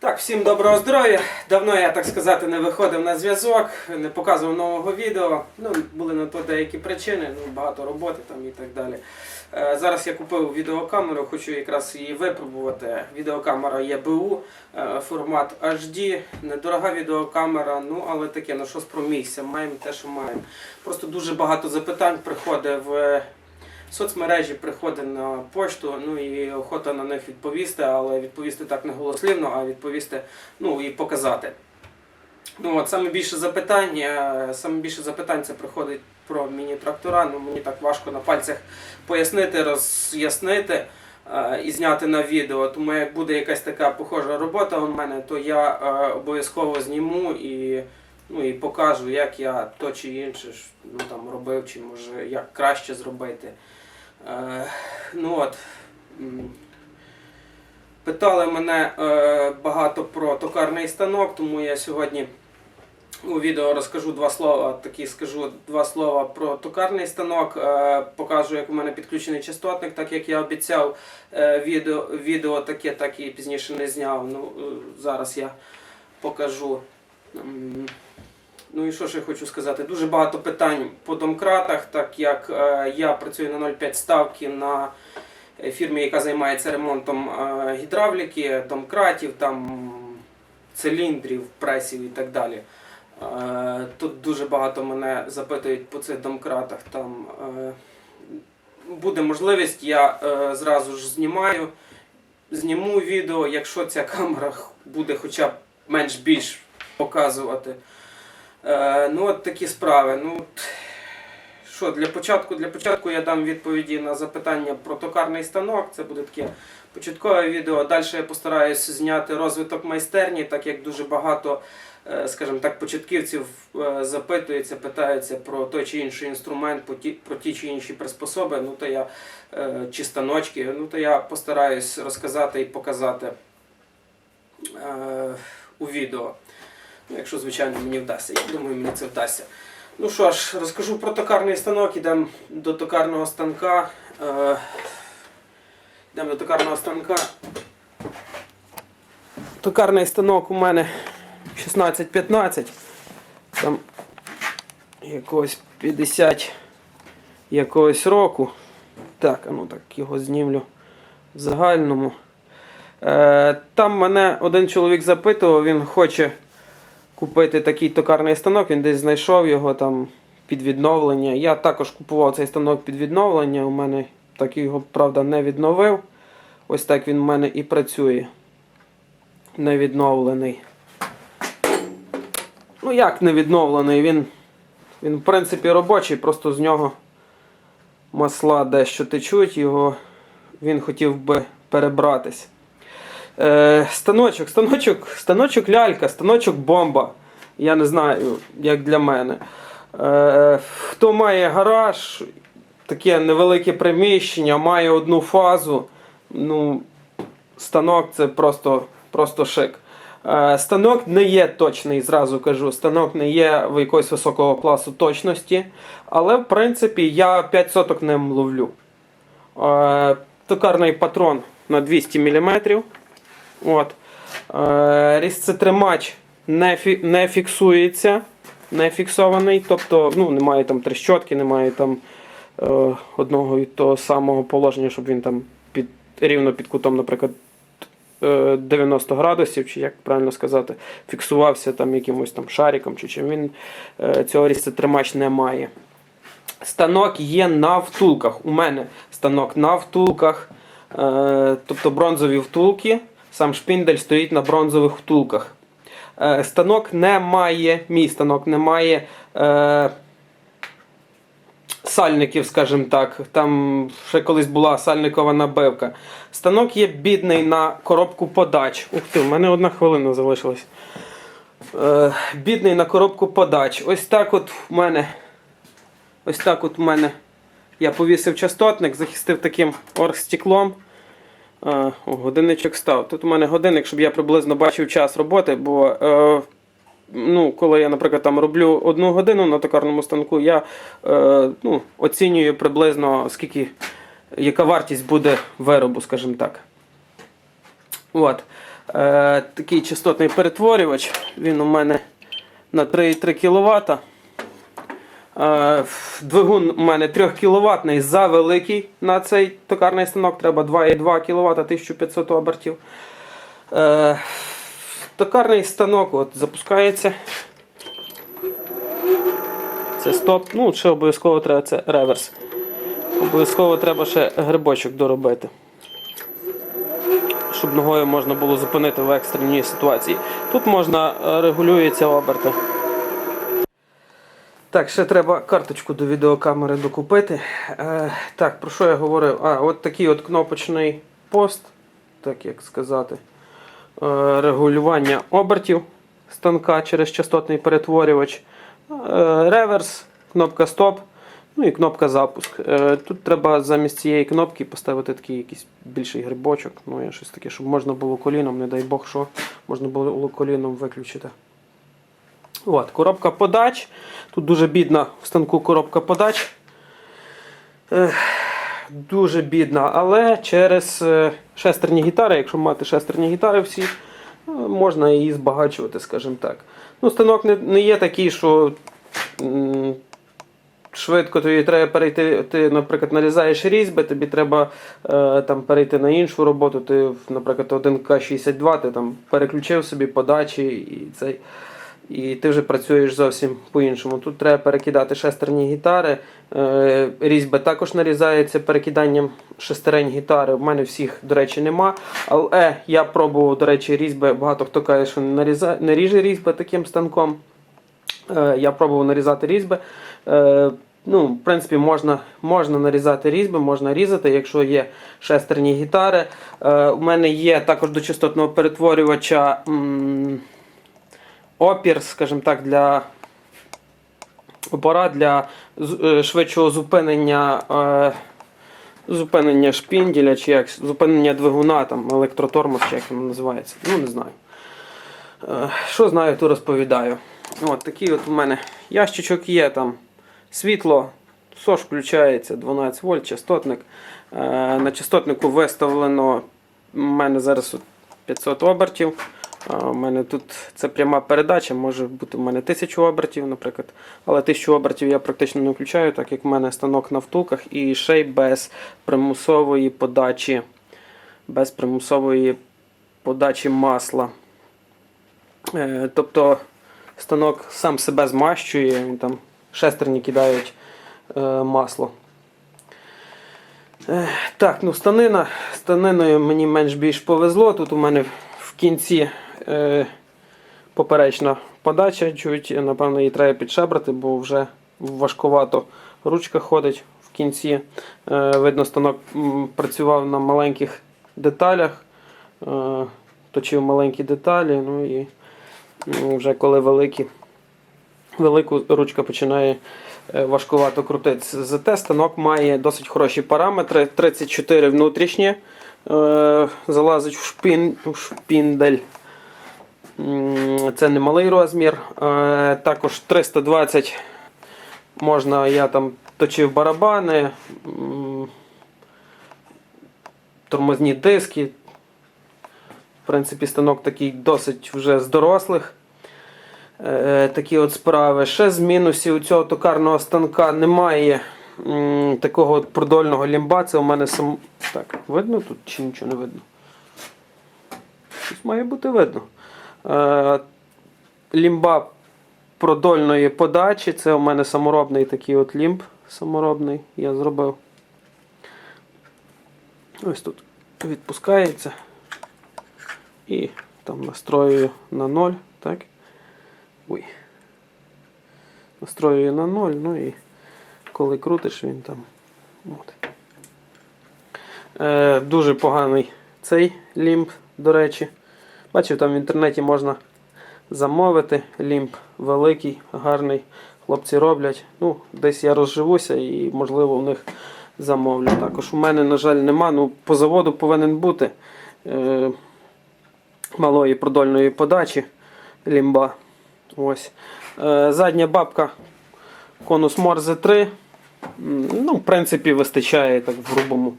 Так, всім доброго здоров'я. Давно я, так сказати, не виходив на зв'язок, не показував нового відео. Ну, були на то деякі причини, ну, багато роботи там і так далі. Е, зараз я купив відеокамеру, хочу якраз її випробувати. Відеокамера є БУ, е, формат HD, недорога відеокамера, ну але таке, ну що спромігся, маємо те, що маємо. Просто дуже багато запитань приходить в соцмережі приходить на пошту, ну і охота на них відповісти, але відповісти так не голослівно, а відповісти, ну і показати. Ну от саме більше запитань, е, саме більше запитань це приходить про міні-трактора. Ну мені так важко на пальцях пояснити, роз'яснити е, і зняти на відео. Тому як буде якась така похожа робота у мене, то я е, обов'язково зніму і. Ну і покажу, як я то чи інше ну, там, робив, чи може як краще зробити. Е, ну от, питали мене е, багато про токарний станок, тому я сьогодні у відео розкажу два слова, такі скажу два слова про токарний станок, е, покажу, як у мене підключений частотник, так як я обіцяв відео, відео таке, так і пізніше не зняв. Ну, зараз я покажу. Ну і що я хочу сказати? Дуже багато питань по домкратах, так як е, я працюю на 0,5 ставки на е, фірмі, яка займається ремонтом е, гідравліки, домкратів, там циліндрів, пресів і так далі. Тут дуже багато мене запитують по цих домкратах. Там буде можливість, я зразу ж знімаю, зніму відео, якщо ця камера буде хоча б менш-більш показувати. Е, ну, от такі справи. Ну, що, для початку, для початку я дам відповіді на запитання про токарний станок. Це буде таке початкове відео. Далі я постараюсь зняти розвиток майстерні, так як дуже багато, е, скажімо так, початківців е, запитуються, питаються про той чи інший інструмент, про ті, чи інші приспособи, ну то я чи станочки. Ну то я постараюсь розказати і показати у відео. Ну, якщо, звичайно, мені вдасться. Я думаю, мені це вдасться. Ну що ж, розкажу про токарний станок, ідемо до токарного станка. Е, Йдемо до токарного станка. Токарний станок у мене 16-15. Там якогось 50 якогось року. Так, а ну так його знімлю в загальному. Е, там мене один чоловік запитував, він хоче купити такий токарний станок, він десь знайшов його там під відновлення. Я також купував цей станок під відновлення. У мене так його, правда, не відновив. Ось так він у мене і працює. Не відновлений. Ну як не відновлений? Він, він в принципі робочий, просто з нього масла дещо течуть, його він хотів би перебратись. Е, станочок, станочок, станочок лялька, станочок бомба. Я не знаю, як для мене. Е, хто має гараж, таке невелике приміщення, має одну фазу. Ну, станок це просто, просто шик. Е, станок не є точний, зразу кажу. Станок не є в якогось високого класу точності. Але, в принципі, я 5 соток ним ловлю. Е, токарний патрон на 200 мм. От. Е, різцетримач не, фі, не фіксується, не фіксований, тобто ну, немає там трещотки, немає там е, одного і того самого положення, щоб він там під, рівно під кутом, наприклад, е, 90 градусів, чи як правильно сказати, фіксувався там якимось там шариком, чи чим він е, цього різцетримач не має. Станок є на втулках. У мене станок на втулках, е, тобто бронзові втулки. Сам шпіндель стоїть на бронзових втулках. Е, станок не має, мій станок не має е, сальників, скажімо так. Там ще колись була сальникова набивка. Станок є бідний на коробку подач. Ух ти, в мене одна хвилина залишилась. Е, бідний на коробку подач. Ось так от в мене. Ось так от в мене. Я повісив частотник, захистив таким оргстеклом. О, годинничок став. Тут у мене годинник, щоб я приблизно бачив час роботи, бо е, ну, коли я, наприклад, там роблю одну годину на токарному станку, я е, ну, оцінюю приблизно скільки, яка вартість буде виробу, скажімо так. От. Е, такий частотний перетворювач. Він у мене на 3,3 кВт. Е, Двигун у мене 3 кВт за великий на цей токарний станок. Треба 2,2 кВт 1500 обертів. Е, Токарний станок от, запускається. Це стоп. Ну, ще обов'язково треба це реверс. Обов'язково треба ще грибочок доробити. Щоб ногою можна було зупинити в екстреній ситуації. Тут можна е, регулюється оберти. Так, ще треба карточку до відеокамери докупити. Е, так, про що я говорив? А, от такий от кнопочний пост, так як сказати. Е, регулювання обертів станка через частотний перетворювач. Е, реверс, кнопка стоп, ну і кнопка запуск. Е, тут треба замість цієї кнопки поставити такий якийсь більший грибочок. Ну, щось таке, щоб можна було коліном, не дай Бог, що можна було коліном виключити. От, коробка подач. Тут дуже бідна в станку коробка подач. Дуже бідна, але через е, шестерні гітари, якщо мати шестерні гітари всі, е, можна її збагачувати, скажімо так. Ну, станок не, не є такий, що швидко тобі треба перейти. Ти, наприклад, нарізаєш різьби, тобі треба е, там, перейти на іншу роботу. Ти, наприклад, 1К62, ти там переключив собі подачі і цей. І ти вже працюєш зовсім по-іншому. Тут треба перекидати шестерні гітари. Е, Різьби також нарізаються перекиданням шестерень гітари. У мене всіх, до речі, нема. Але я пробував, до речі, різьби. Багато хто каже, що не, ріже різьби таким станком. Е, Я пробував нарізати різьби. Е, Ну, в принципі, можна, можна нарізати різьби, можна різати, якщо є шестерні гітари. Е, у мене є також до частотного перетворювача. Опір, скажімо так, для опора для е, швидшого зупинення, е, зупинення шпінділя, чи як зупинення двигуна, там, електротормоз, чи як він називається. Ну, не знаю. Е, Що знаю, то розповідаю. От такий от у мене ящичок є там світло, СОЖ включається 12 вольт, частотник. На частотнику виставлено у мене зараз 500 обертів. У мене тут це пряма передача, може бути у мене 1000 обертів, наприклад. Але 1000 обертів я практично не включаю, так як в мене станок на втулках і ще й без примусової подачі, без примусової подачі масла. Е, Тобто станок сам себе змащує, він там шестерні кидають е, масло. Е, Так, ну станина. Станиною мені менш-більш повезло. Тут у мене в кінці е, поперечна подача. Чуть, напевно, її треба підшебрати, бо вже важкувато ручка ходить в кінці. Е, видно, станок працював на маленьких деталях, е, точив маленькі деталі. Ну і вже коли великі, велику ручка починає е, важкувато крутитися. Зате станок має досить хороші параметри. 34 внутрішні. Е, залазить в, шпін, в шпіндель. Це не малий розмір. Е, Також 320 можна, я там точив барабани, тормозні диски. В принципі, станок такий досить вже з дорослих. Е, Такі от справи. Ще з мінусів у цього токарного станка немає такого от продольного лімба. Це у мене сам. Так, видно тут чи нічого не видно? Щось має бути видно. Е, лімба продольної подачі. Це у мене саморобний такий от лімб саморобний. Я зробив. Ось тут відпускається. І там настроюю на 0. Так. Ой. Настроюю на 0, ну і коли крутиш, він там. От. Е, дуже поганий цей лімб, до речі. Бачив, там в інтернеті можна замовити. Лімб великий, гарний. Хлопці роблять. Ну, десь я розживуся і, можливо, в них замовлю. Також у мене, на жаль, нема. Ну, по заводу повинен бути е, малої продольної подачі лімба. Ось. Е, задня бабка конус Морзе 3. Ну, в принципі, вистачає так в грубому.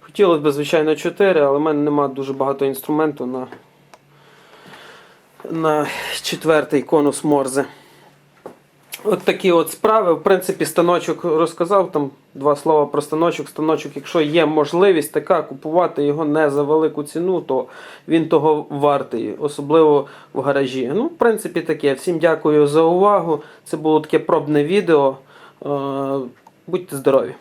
Хотілося б, звичайно, 4, але в мене немає дуже багато інструменту на на четвертий конус Морзе. От такі от справи. В принципі, станочок розказав там два слова про станочок. Станочок, якщо є можливість така купувати його не за велику ціну, то він того вартий, особливо в гаражі. Ну, в принципі, таке. Всім дякую за увагу. Це було таке пробне відео. Е, Будьте здорові!